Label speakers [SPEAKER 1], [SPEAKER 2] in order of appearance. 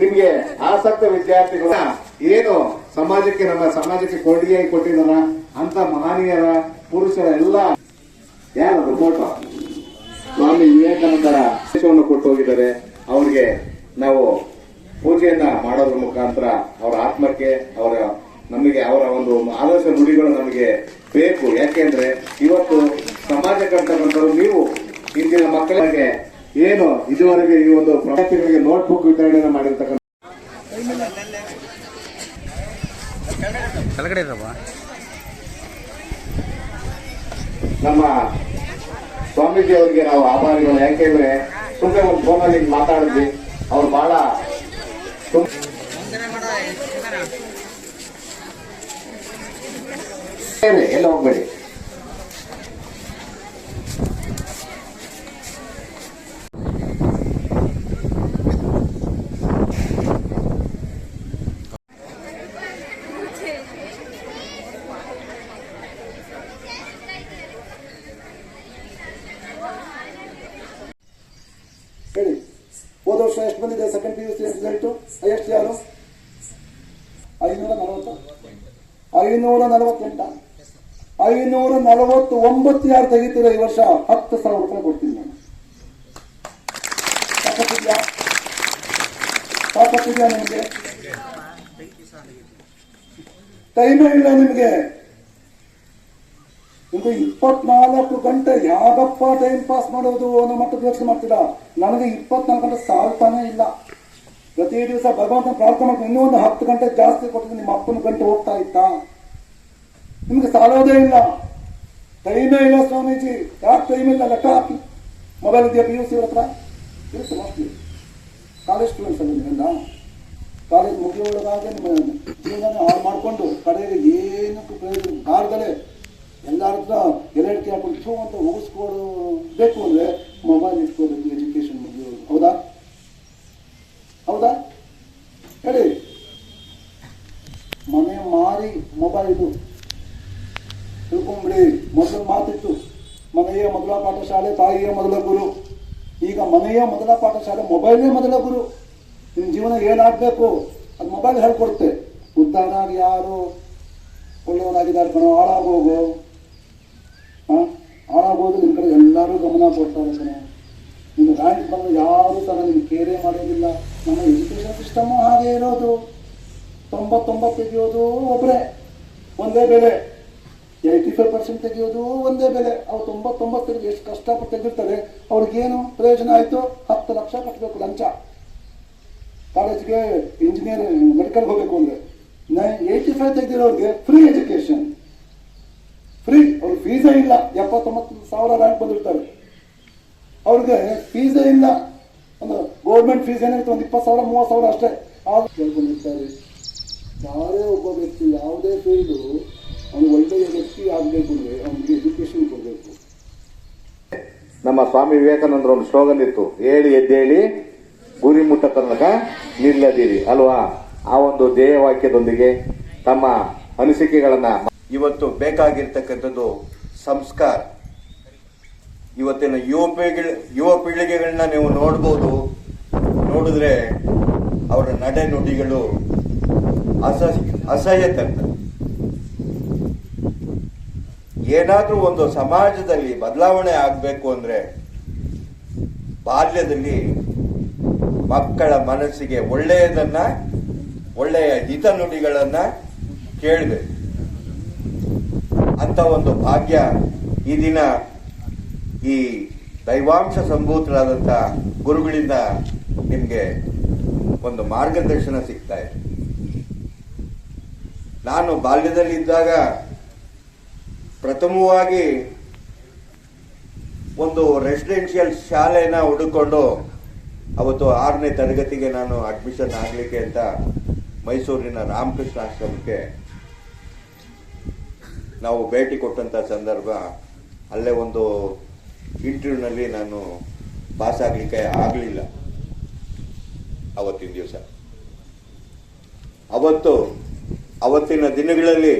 [SPEAKER 1] ನಿಮ್ಗೆ ಆಸಕ್ತ ವಿದ್ಯಾರ್ಥಿಗಳ ಏನು ಸಮಾಜಕ್ಕೆ ನಮ್ಮ ಸಮಾಜಕ್ಕೆ ಕೊಡುಗೆಯಾಗಿ ಕೊಟ್ಟಿದಾರ ಅಂತ ಮಹನೀಯರ, ಪುರುಷರ ಎಲ್ಲ ಯಾರು ಫೋಟೋ ಸ್ವಾಮಿ ವಿವೇಕಾನಂದರ ದೇಶವನ್ನು ಕೊಟ್ಟು ಹೋಗಿದ್ದಾರೆ. ಅವರಿಗೆ ನಾವು ಪೂಜೆಯನ್ನ ಮಾಡೋದ್ರ ಮುಖಾಂತರ ಅವರ ಆತ್ಮಕ್ಕೆ, ಅವರ ನಮಗೆ, ಅವರ ಒಂದು ಆದರ್ಶ ನುಡಿಗಳು ನಮಗೆ ಬೇಕು. ಯಾಕೆಂದ್ರೆ ಇವತ್ತು ಸಮಾಜ ಕರ್ತಕ್ಕಂಥವ್ರು ನೀವು ಇಂದಿನ ಮಕ್ಕಳಿಗೆ ಏನು ಇದುವರೆಗೆ ಈ ಒಂದು ವಿದ್ಯಾರ್ಥಿಗಳಿಗೆ ನೋಟ್ಬುಕ್ ವಿತರಣೆಯನ್ನು ಮಾಡಿರ್ತಕ್ಕಂಥ ನಮ್ಮ ಸ್ವಾಮೀಜಿ ಅವರಿಗೆ ನಾವು ಆಭಾರಿಗಳು. ಯಾಕೆಂದ್ರೆ ಸುಮ್ಮನೆ ಒಂದು ಫೋನಲ್ಲಿ ಮಾತಾಡಿದ್ವಿ. ಅವ್ರು ಬಹಳ ಎಲ್ಲ ಹೋಗ್ಬೇಡಿ.
[SPEAKER 2] ಹೇಳಿ. ಹೋದ ವರ್ಷ ಎಷ್ಟು ಬಂದಿದೆ second P U C result ಎಷ್ಟು ಯಾರು? ಐನೂರ ನಲವತ್ತು. ಐನೂರ ನಲವತ್ತೆಂಟ. ಐನೂರ ನಲವತ್ತು ಒಂಬತ್ತು ಯಾರು ತೆಗಿತೀರ ಈ ವರ್ಷ ಹತ್ತು ಸಾವಿರ ರೂಪಾಯಿ ಕೊಡ್ತೀನಿ ನಾನು. ಸಾಕತ್ತಿದ್ಯಾ ಸಾಕತ್ತಿದ್ಯಾ ನಿಮಗೆ? ಟೈಮೇ ಇಲ್ಲ ನಿಮಗೆ. ಇದು ಇಪ್ಪತ್ನಾಲ್ಕು ಗಂಟೆ ಯಾಗಪ್ಪ ಟೈಮ್ ಪಾಸ್ ಮಾಡೋದು ಅನ್ನೋ ಮಟ್ಟದ ಯೋಚನೆ ಮಾಡ್ತೀರಾ? ನನಗೆ ಇಪ್ಪತ್ನಾಲ್ಕು ಗಂಟೆ ಸಾಲ್ತಾನೆ ಇಲ್ಲ. ಪ್ರತಿ ದಿವಸ ಭಗವಂತ ಪ್ರಾರ್ಥನೆ ಮಾಡಿ ಇನ್ನೂ ಒಂದು ಹತ್ತು ಗಂಟೆ ಜಾಸ್ತಿ ಕೊಟ್ಟಿದ್ರೆ ನಿಮ್ಮ ಅಪ್ಪನ ಗಂಟೆ ಹೋಗ್ತಾ ಇತ್ತಾ? ನಿಮ್ಗೆ ಸಾಲೋದೇ ಇಲ್ಲ. ಟೈಮೇ ಇಲ್ಲ ಸ್ವಾಮೀಜಿ. ಯಾಕೆ ಟೈಮ್ ಇಲ್ಲ? ಲೆಕ್ಕ ಹಾಕಿ. ಮೊಬೈಲ್ ಇದೆಯಾ ಪಿ ಯು ಸಿ ಹತ್ರ? ಇರುತ್ತೆ ಮೋಸ್ಟ್ಲಿ ಕಾಲೇಜ್ ಸ್ಟೂಡೆಂಟ್ಸ್ ಅಲ್ಲ ನೀವೆಲ್ಲ? ಕಾಲೇಜ್ ಮುಗಿಯೋದಾಗ ನಿಮ್ಮ ಜೀವನ ಹಾಳು ಮಾಡಿಕೊಂಡು ಕಡೆಗೆ ಏನಕ್ಕೂ ಪ್ರಯೋಜನ ಬಾರ್ದಲೆ ಎಲ್ಲರ ಎಲ್ಲ ಕೇಳ್ಕೊಂಡು ಹಾಕೊಂಡು ಥೂ ಅಂತ ಮುಗಿಸ್ಕೊಡು ಬೇಕು ಅಂದರೆ ಮೊಬೈಲ್ ಇಟ್ಕೋಬೇಕು ಎಜುಕೇಶನ್ ಮುಗಿಯೋದು ಹೌದಾ? ಹೌದಾ? ಹೇಳಿ. ಮನೆ ಮಾರಿ ಮೊಬೈಲ್ ಇದು ತಿಳ್ಕೊಂಬಿಡಿ. ಮೊದಲು ಮಾತಿತ್ತು. ಮನೆಯ ಮೊದಲ ಪಾಠಶಾಲೆ, ತಾಯಿಯ ಮೊದಲ ಗುರು. ಈಗ ಮನೆಯ ಮೊದಲ ಪಾಠಶಾಲೆ ಮೊಬೈಲೇ ಮೊದಲ ಗುರು. ನಿಮ್ಮ ಜೀವನ ಏನಾಗಬೇಕು? ಅದು ಮೊಬೈಲ್ ಹೇಳ್ಕೊಡುತ್ತೆ. ಉದ್ದಾರಾಗಿ ಯಾರು ಒಳ್ಳೆಯವರಾಗಿದ್ದಾರೆ ಕಣೋ, ಹಾಳಾಗೋಗು. ಹಾಳಾಗೋದು ನಿಮ್ಮ ಕಡೆ ಎಲ್ಲರೂ ಗಮನ ಕೊಡ್ತಾರೆ ಸರ್. ನಿಮ್ಮ ರ್ಯಾಂಕ್ ಬಂದು ಯಾರು ಸಹ ನಿಮ್ಗೆ ಕೇರೇ ಮಾಡೋದಿಲ್ಲ. ನಮ್ಮ ಎಜುಕೇಷನ್ ಸಿಸ್ಟಮ್ ಹಾಗೆ ಇರೋದು. ತೊಂಬತ್ತೊಂಬತ್ತು ತೆಗೆಯೋದು ಒಬ್ಬರೇ ಒಂದೇ ಬೆಲೆ. ಏಯ್ಟಿ ಫೈವ್ ಪರ್ಸೆಂಟ್ ತೆಗೆಯೋದು ಒಂದೇ ಬೆಲೆ. ಅವ್ರು ತೊಂಬತ್ತೊಂಬತ್ತು ತೆಗೆದು ಎಷ್ಟು ಕಷ್ಟಪಟ್ಟು ತೆಗಿರ್ತಾರೆ ಅವ್ರಿಗೇನು ಪ್ರಯೋಜನ ಆಯಿತು? ಹತ್ತು ಲಕ್ಷ ಕಟ್ಟಬೇಕು ಲಂಚ. ಕಾಲೇಜ್ಗೆ ಇಂಜಿನಿಯರ್ ಮೆಡಿಕಲ್ ಹೋಗಬೇಕು ಅಂದರೆ. ಏಯ್ಟಿ ಫೈವ್ ತೆಗೆದಿರೋರಿಗೆ ಫ್ರೀ ಎಜುಕೇಶನ್ ಫ್ರೀ ಫೀಸೇ ಇಲ್ಲ. ಎಪ್ಪತ್ತೊಂಬತ್ತು ಸಾವಿರ ರ್ಯಾಂಕ್ ಬಂದಿರ್ತಾರೆ. ಅವ್ರಿಗೆ ಫೀಸೇ ಇಲ್ಲ. ಒಂದು ಗೌರ್ಮೆಂಟ್ ಫೀಸ್ ಏನಿರುತ್ತೆ ಒಂದು ಇಪ್ಪತ್ತು ಸಾವಿರ, ಮೂವತ್ತು ಸಾವಿರ ಅಷ್ಟೇ. ಆಗ ಕೇಳ್ಕೊಂಡಿರ್ತಾರೆ. ಯಾರೇ ಒಬ್ಬ ವ್ಯಕ್ತಿ ಯಾವುದೇ ಫೀಲ್ಡು ಅವನು ಒಳ್ಳೆಯ ವ್ಯಕ್ತಿ ಆಗಬೇಕು ಅಂದರೆ ಅವನಿಗೆ ಎಜುಕೇಶನ್ ಕೊಡಬೇಕು.
[SPEAKER 1] ನಮ್ಮ ಸ್ವಾಮಿ ವಿವೇಕಾನಂದರ ಒಂದು ಸ್ಲೋಗನ್ ಇತ್ತು. ಹೇಳಿ, ಎದ್ದೇಳಿ, ಗುರಿ ಮುಟ್ಟ ತನಕ ನಿಲ್ಲದಿರಿ. ಅಲ್ವಾ? ಆ ಒಂದು ಧ್ಯೇಯವಾಕ್ಯದೊಂದಿಗೆ ತಮ್ಮ ಅನಿಸಿಕೆಗಳನ್ನ
[SPEAKER 3] ಇವತ್ತು ಬೇಕಾಗಿರ್ತಕ್ಕಂಥದ್ದು ಸಂಸ್ಕಾರ. ಇವತ್ತಿನ ಯುವ ಪೀಳಿಗೆ, ಯುವ ಪೀಳಿಗೆಗಳನ್ನ ನೀವು ನೋಡ್ಬೋದು. ನೋಡಿದ್ರೆ ಅವರ ನಡೆ ನುಡಿಗಳು ಅಸಹ್ಯ ಏನಾದರೂ ಏನಾದ್ರೂ ಒಂದು ಸಮಾಜದಲ್ಲಿ ಬದಲಾವಣೆ ಆಗಬೇಕು ಅಂದ್ರೆ ಬಾಲ್ಯದಲ್ಲಿ ಮಕ್ಕಳ ಮನಸ್ಸಿಗೆ ಒಳ್ಳೆಯದನ್ನ, ಒಳ್ಳೆಯ ಹಿತ ನುಡಿಗಳನ್ನ ಕೇಳಬೇಕು. ಅಂತ ಒಂದು ಭಾಗ್ಯ ಈ ದಿನ ಈ ದೈವಾಂಶ ಸಂಭೂತರಾದಂಥ ಗುರುಗಳಿಂದ ನಿಮಗೆ ಒಂದು ಮಾರ್ಗದರ್ಶನ ಸಿಗ್ತಾ ಇದೆ. ನಾನು ಬಾಲ್ಯದಲ್ಲಿದ್ದಾಗ ಪ್ರಥಮವಾಗಿ ಒಂದು ರೆಸಿಡೆನ್ಷಿಯಲ್ ಶಾಲೆನ ಹುಡುಕೊಂಡು ಅವತ್ತು ಆರನೇ ತರಗತಿಗೆ ನಾನು ಅಡ್ಮಿಷನ್ ಆಗಲಿಕ್ಕೆ ಅಂತ ಮೈಸೂರಿನ ರಾಮಕೃಷ್ಣ ಆಶ್ರಮಕ್ಕೆ ನಾವು ಭೇಟಿ ಕೊಟ್ಟಂತ ಸಂದರ್ಭ, ಅಲ್ಲೇ ಒಂದು ಇಂಟರ್ವ್ಯೂನಲ್ಲಿ ನಾನು ಪಾಸ್ ಆಗಲಿಕ್ಕೆ ಆಗಲಿಲ್ಲ. ಅವತ್ತಿನ ದಿವಸ. ಅವತ್ತು, ಅವತ್ತಿನ ದಿನಗಳಲ್ಲಿ